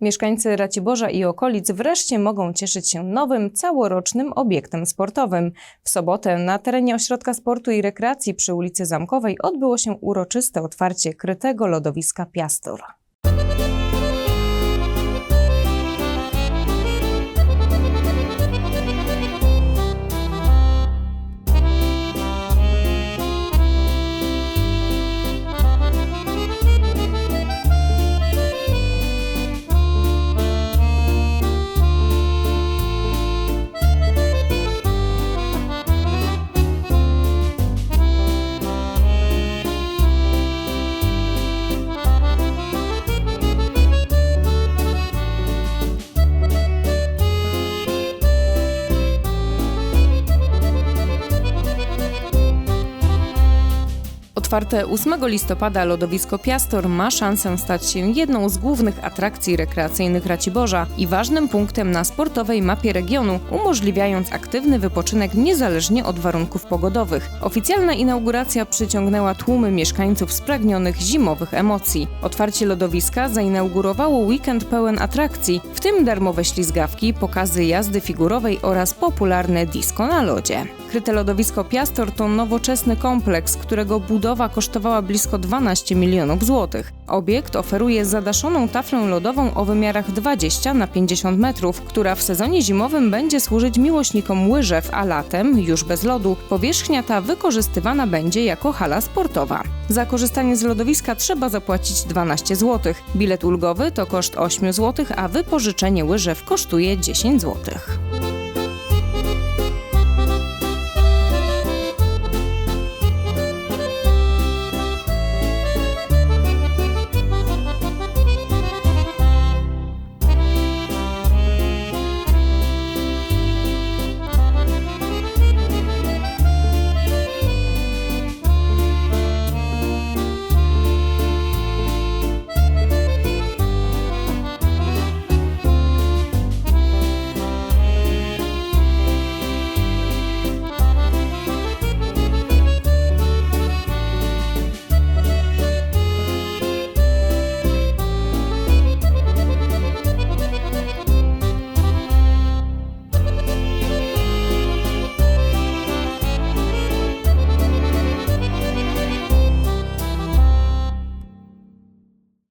Mieszkańcy Raciborza i okolic wreszcie mogą cieszyć się nowym, całorocznym obiektem sportowym. W sobotę na terenie Ośrodka Sportu i Rekreacji przy ulicy Zamkowej odbyło się uroczyste otwarcie krytego lodowiska Piastor. Otwarte 8 listopada lodowisko Piastor ma szansę stać się jedną z głównych atrakcji rekreacyjnych Raciborza i ważnym punktem na sportowej mapie regionu, umożliwiając aktywny wypoczynek niezależnie od warunków pogodowych. Oficjalna inauguracja przyciągnęła tłumy mieszkańców spragnionych zimowych emocji. Otwarcie lodowiska zainaugurowało weekend pełen atrakcji, w tym darmowe ślizgawki, pokazy jazdy figurowej oraz popularne disco na lodzie. Kryte lodowisko Piastor to nowoczesny kompleks, którego budowa kosztowała blisko 12 milionów złotych. Obiekt oferuje zadaszoną taflę lodową o wymiarach 20 na 50 metrów, która w sezonie zimowym będzie służyć miłośnikom łyżew, a latem, już bez lodu, powierzchnia ta wykorzystywana będzie jako hala sportowa. Za korzystanie z lodowiska trzeba zapłacić 12 zł. Bilet ulgowy to koszt 8 zł, a wypożyczenie łyżew kosztuje 10 zł.